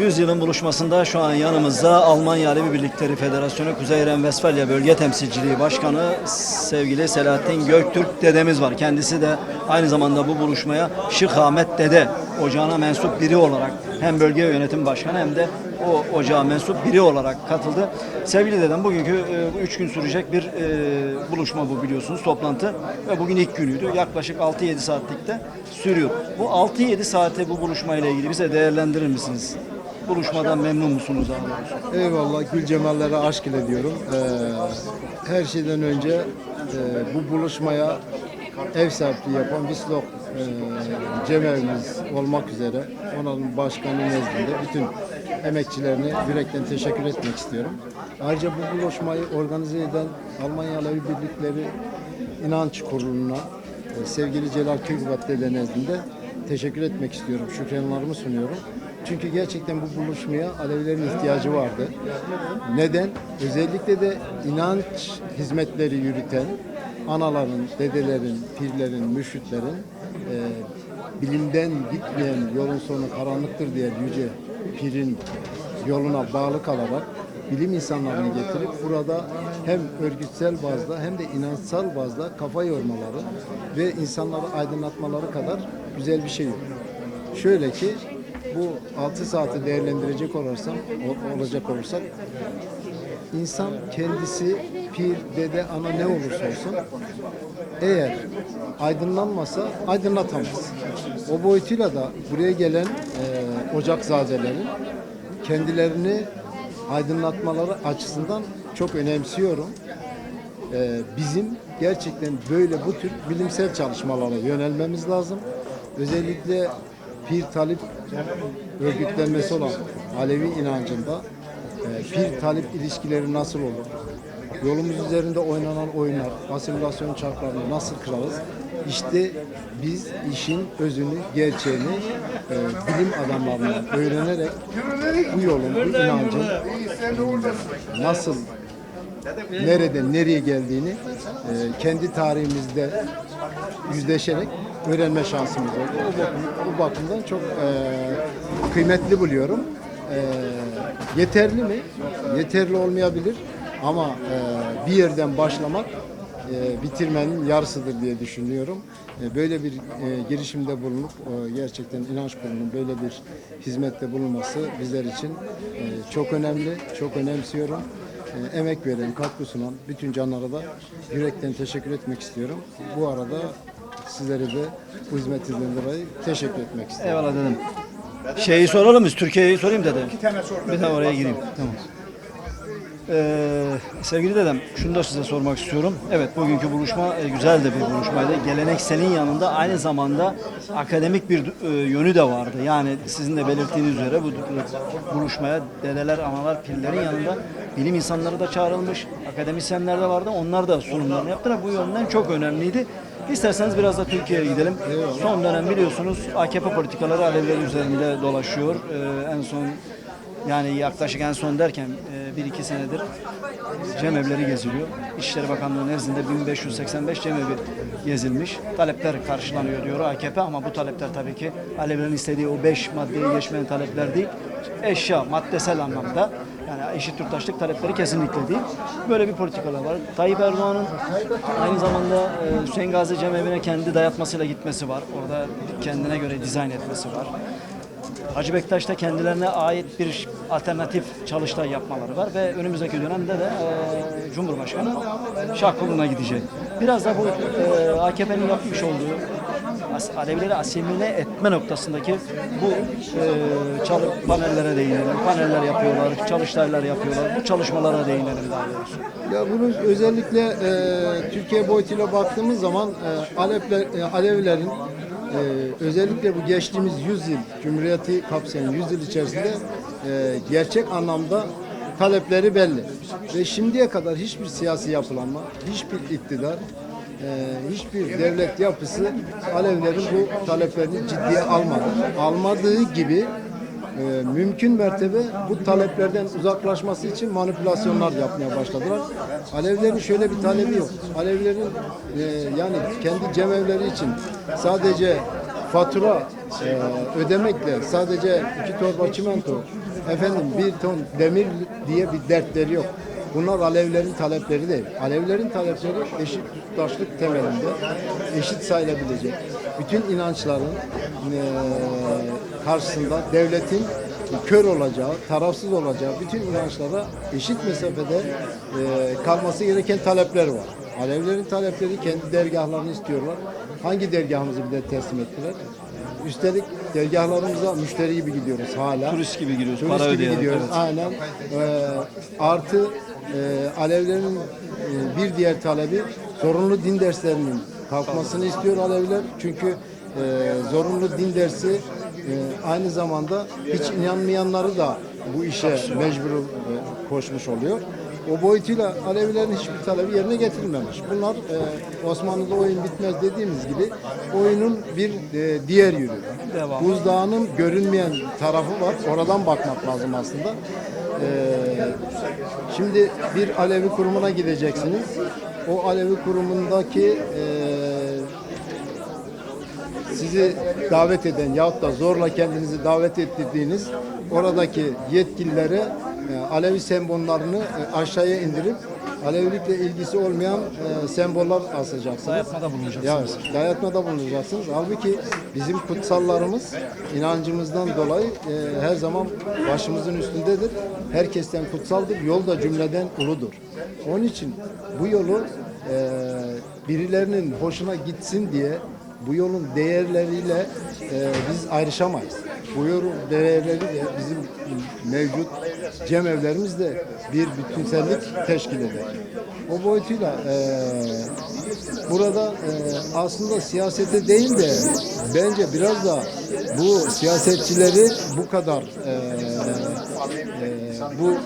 Yüzyılın buluşmasında şu an yanımızda Almanya Alevi Birlikleri Federasyonu Kuzey Ren-Vesfalya Bölge Temsilciliği Başkanı sevgili Selahattin Göktürk dedemiz var. Kendisi de aynı zamanda bu buluşmaya Şık Ahmet Dede ocağına mensup biri olarak hem bölge yönetim başkanı hem de o ocağa mensup biri olarak katıldı. Sevgili dedem bugünkü e, bu üç gün sürecek bir e, buluşma bu biliyorsunuz toplantı ve bugün ilk günüydü. Yaklaşık 6-7 saatlikte sürüyor. Bu 6-7 saate bu buluşmayla ilgili bize değerlendirir misiniz? Buluşmadan memnun musunuz doğrusu? Eyvallah Gül Cemallere aşk ile diyorum. Ee, her şeyden önce e, bu buluşmaya ev sahipliği yapan Bislok e, cemevimiz olmak üzere onun başkanı nezdinde bütün emekçilerine yürekten teşekkür etmek istiyorum. Ayrıca bu buluşmayı organize eden Almanya Alevi Birlikleri İnanç Kurulu'na e, sevgili Celal Dede nezdinde teşekkür etmek istiyorum. Şükranlarımı sunuyorum. Çünkü gerçekten bu buluşmaya Alevilerin ihtiyacı vardı. Neden? Özellikle de inanç hizmetleri yürüten anaların, dedelerin, pirlerin, mürşitlerin e, bilimden gitmeyen yolun sonu karanlıktır diye yüce pirin yoluna bağlı kalarak bilim insanlarını getirip burada hem örgütsel bazda hem de inançsal bazda kafa yormaları ve insanları aydınlatmaları kadar güzel bir şey yok. Şöyle ki bu 6 saati değerlendirecek olursam olacak olursak insan kendisi pir, dede, ana ne olursa olsun eğer aydınlanmasa aydınlatamaz. O boyutuyla da buraya gelen e, ocakzadelerin kendilerini aydınlatmaları açısından çok önemsiyorum. E, bizim gerçekten böyle bu tür bilimsel çalışmalara yönelmemiz lazım. Özellikle Pir Talip örgütlenmesi olan Alevi inancında e, Pir Talip ilişkileri nasıl olur? Yolumuz üzerinde oynanan oyunlar, asimilasyon çarklarını nasıl kırarız? İşte biz işin özünü, gerçeğini e, bilim adamlarından öğrenerek bu yolun, bu inancın nasıl nereden nereye geldiğini e, kendi tarihimizde yüzleşerek öğrenme şansımız oldu. O, bakım, o bakımdan çok e, kıymetli buluyorum. E, yeterli mi? Yeterli olmayabilir ama e, bir yerden başlamak e, bitirmenin yarısıdır diye düşünüyorum. E, böyle bir e, girişimde bulunup e, gerçekten inanç kurulunun böyle bir hizmette bulunması bizler için e, çok önemli, çok önemsiyorum. E, emek veren, katkı sunan bütün canlara da yürekten teşekkür etmek istiyorum. Bu arada sizlere de bu hizmetinizden dolayı teşekkür etmek istiyorum. Eyvallah dedim. Şeyi soralım mı? Türkiye'yi sorayım dedem. İki tane sor. Bir de oraya gireyim. Tamam. Ee, sevgili dedem, şunu da size sormak istiyorum. Evet, bugünkü buluşma e, güzel de bir buluşmaydı. Gelenekselin yanında aynı zamanda akademik bir e, yönü de vardı. Yani sizin de belirttiğiniz üzere bu buluşmaya dedeler, analar, pirlerin yanında bilim insanları da çağrılmış, akademisyenler de vardı. Onlar da sunumlarını yaptılar. Bu yönden çok önemliydi. İsterseniz biraz da Türkiye'ye gidelim. Son dönem biliyorsunuz AKP politikaları Aleviler üzerinde dolaşıyor. Ee, en son yani yaklaşık en son derken e, bir iki senedir cemevleri geziliyor. İçişleri Bakanlığı nezdinde 1585 cemevi gezilmiş. Talepler karşılanıyor diyor AKP ama bu talepler tabii ki Alevilerin istediği o 5 maddeyi geçmeyen talepler değil. Eşya, maddesel anlamda yani eşit yurttaşlık talepleri kesinlikle değil. Böyle bir politikalar var. Tayyip Erdoğan'ın aynı zamanda e, Hüseyin Gazi Cemevi'ne kendi dayatmasıyla gitmesi var. Orada kendine göre dizayn etmesi var. Hacı Bektaş'ta kendilerine ait bir alternatif çalıştay yapmaları var ve önümüzdeki dönemde de e, Cumhurbaşkanı Şahkulu'na gidecek. Biraz da bu e, AKP'nin yapmış olduğu as, Alevileri asimile etme noktasındaki bu e, çalı, panellere değinelim. Paneller yapıyorlar, çalıştaylar yapıyorlar. Bu çalışmalara değinelim daha doğrusu. Ya bunu özellikle e, Türkiye boyutuyla baktığımız zaman e, Alepler, e, Alevilerin e, özellikle bu geçtiğimiz 100 yıl Cumhuriyeti kapsayan 100 yıl içerisinde e, gerçek anlamda talepleri belli. Ve şimdiye kadar hiçbir siyasi yapılanma, hiçbir iktidar, e, hiçbir devlet yapısı Alevilerin bu taleplerini ciddiye almadı. Almadığı gibi e, mümkün mertebe bu taleplerden uzaklaşması için manipülasyonlar yapmaya başladılar. Alevilerin şöyle bir talebi yok. Alevilerin e, yani kendi cemevleri için sadece fatura e, ödemekle sadece iki torba çimento, efendim bir ton demir diye bir dertleri yok. Bunlar Alevlerin talepleri değil. Alevlerin talepleri eşit yurttaşlık temelinde eşit sayılabilecek. Bütün inançların e, karşısında devletin kör olacağı, tarafsız olacağı bütün inançlara eşit mesafede e, kalması gereken talepler var. Alevlerin talepleri kendi dergahlarını istiyorlar. Hangi dergahımızı bir de teslim ettiler? Üstelik dergahlarımıza müşteri gibi gidiyoruz hala. Turist gibi giriyoruz, Turist para gibi ödeyerek, gidiyoruz. evet. Aynen. Ee, artı e, Alevlerin e, bir diğer talebi zorunlu din derslerinin kalkmasını istiyor Aleviler. Çünkü e, zorunlu din dersi e, aynı zamanda hiç inanmayanları da bu işe mecbur e, koşmuş oluyor. O boyutuyla Alevilerin hiçbir talebi yerine getirilmemiş. Bunlar e, Osmanlı'da oyun bitmez dediğimiz gibi oyunun bir e, diğer yönü. Devamı. Buzdağının görünmeyen tarafı var. Oradan bakmak lazım aslında. Ee, şimdi bir Alevi kurumuna gideceksiniz. O Alevi kurumundaki e, sizi davet eden yahut da zorla kendinizi davet ettirdiğiniz oradaki yetkililere e, Alevi sembollarını e, aşağıya indirip Alevilikle ilgisi olmayan e, semboller asacaksınız. Dayatmada bulunacaksınız. Ya, dayatmada bulunacaksınız. Halbuki bizim kutsallarımız inancımızdan dolayı e, her zaman başımızın üstündedir. Herkesten kutsaldır. Yol da cümleden uludur. Onun için bu yolu e, birilerinin hoşuna gitsin diye bu yolun değerleriyle e, biz ayrışamayız. Bu yolun değerleri de bizim mevcut cemevlerimizde bir bütünsellik teşkil eder. O boyutuyla e, burada e, aslında siyasete değil de bence biraz da bu siyasetçileri bu kadar e, e, bu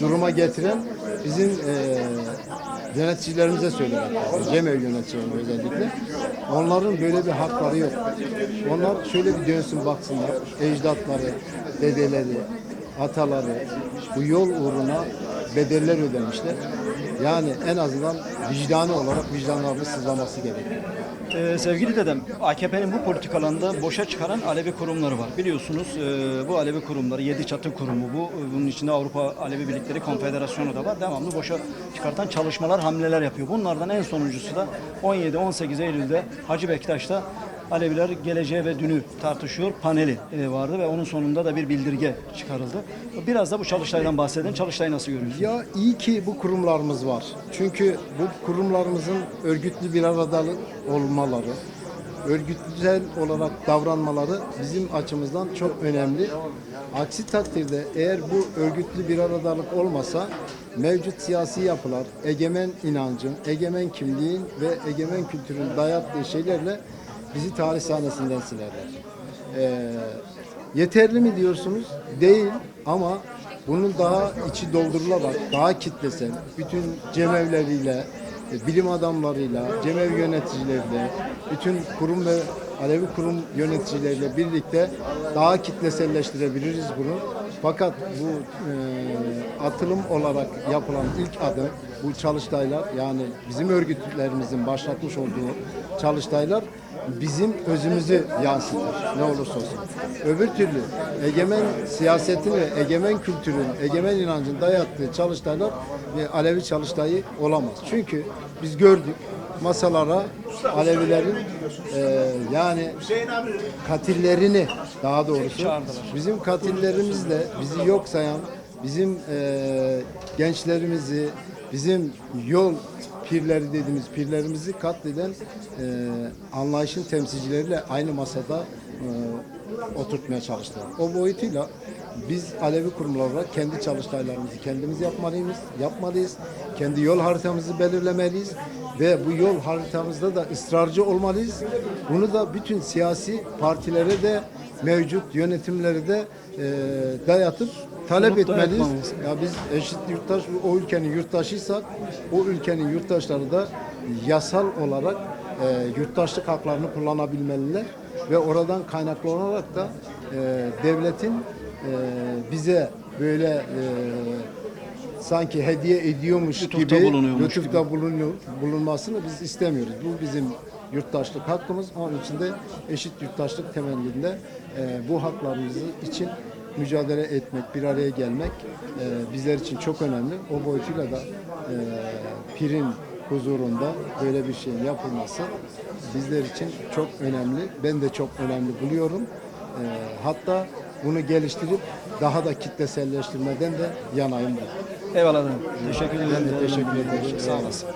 duruma getiren bizim e, yöneticilerimize söylemek lazım. Cemev yöneticilerine özellikle. Onların böyle bir hakları yok. Onlar şöyle bir dönsün baksınlar. Ecdatları, dedeleri, ataları bu yol uğruna bedeller ödemişler. Yani en azından vicdani olarak vicdanlarını sızlaması gerekiyor. Ee, sevgili dedem, AKP'nin bu politikalarında boşa çıkaran Alevi kurumları var. Biliyorsunuz e, bu Alevi kurumları, Yedi Çatı Kurumu bu. Bunun içinde Avrupa Alevi Birlikleri Konfederasyonu da var. Devamlı boşa çıkartan çalışmalar, hamleler yapıyor. Bunlardan en sonuncusu da 17-18 Eylül'de Hacı Bektaş'ta Aleviler geleceği ve dünü tartışıyor paneli e, vardı ve onun sonunda da bir bildirge çıkarıldı. Biraz da bu Çalıştay'dan bahsedelim. Çalıştay'ı nasıl görüyorsunuz? Ya iyi ki bu kurumlarımız var. Çünkü bu kurumlarımızın örgütlü bir aradalık olmaları, örgütsel olarak davranmaları bizim açımızdan çok önemli. Aksi takdirde eğer bu örgütlü bir aradalık olmasa mevcut siyasi yapılar, egemen inancın, egemen kimliğin ve egemen kültürün dayattığı şeylerle bizi tarih sahnesinden silerler. Ee, yeterli mi diyorsunuz? Değil ama bunun daha içi doldurularak, daha kitlesel, bütün cemevleriyle, bilim adamlarıyla, cemev yöneticileriyle, bütün kurum ve Alevi kurum yöneticileriyle birlikte daha kitleselleştirebiliriz bunu. Fakat bu e, atılım olarak yapılan ilk adım bu çalıştaylar yani bizim örgütlerimizin başlatmış olduğu çalıştaylar bizim özümüzü yansıtır ne olursa olsun. Öbür türlü egemen siyasetin ve egemen kültürün, egemen inancın dayattığı çalıştaylar ve Alevi çalıştayı olamaz. Çünkü biz gördük masalara Alevilerin e, yani katillerini daha doğrusu bizim katillerimizle bizi yok sayan bizim e, gençlerimizi bizim yol pirleri dediğimiz pirlerimizi katleden e, anlayışın temsilcileriyle aynı masada e, oturtmaya çalıştılar. O boyutuyla biz Alevi kurumlar olarak kendi çalıştaylarımızı kendimiz yapmalıyız, yapmalıyız. Kendi yol haritamızı belirlemeliyiz ve bu yol haritamızda da ısrarcı olmalıyız. Bunu da bütün siyasi partilere de mevcut yönetimlere de e, dayatıp talep Sunup etmeliyiz. Ya biz eşit yurttaş, o ülkenin yurttaşıysak o ülkenin yurttaşları da yasal olarak e, yurttaşlık haklarını kullanabilmeliler ve oradan kaynaklı olarak da e, devletin e, bize böyle e, sanki hediye ediyormuş Lütufta gibi lütufta bulunu- bulunmasını biz istemiyoruz. Bu bizim yurttaşlık hakkımız. Onun için de eşit yurttaşlık temelinde e, bu haklarımız için mücadele etmek, bir araya gelmek e, bizler için çok önemli. O boyutuyla da e, pirin huzurunda böyle bir şeyin yapılması bizler için çok önemli. Ben de çok önemli buluyorum. E, hatta bunu geliştirip daha da kitleselleştirmeden de yanayım ben. Eyvallah. Teşekkür ederim. Ben de teşekkür ederim. Sağ olasın.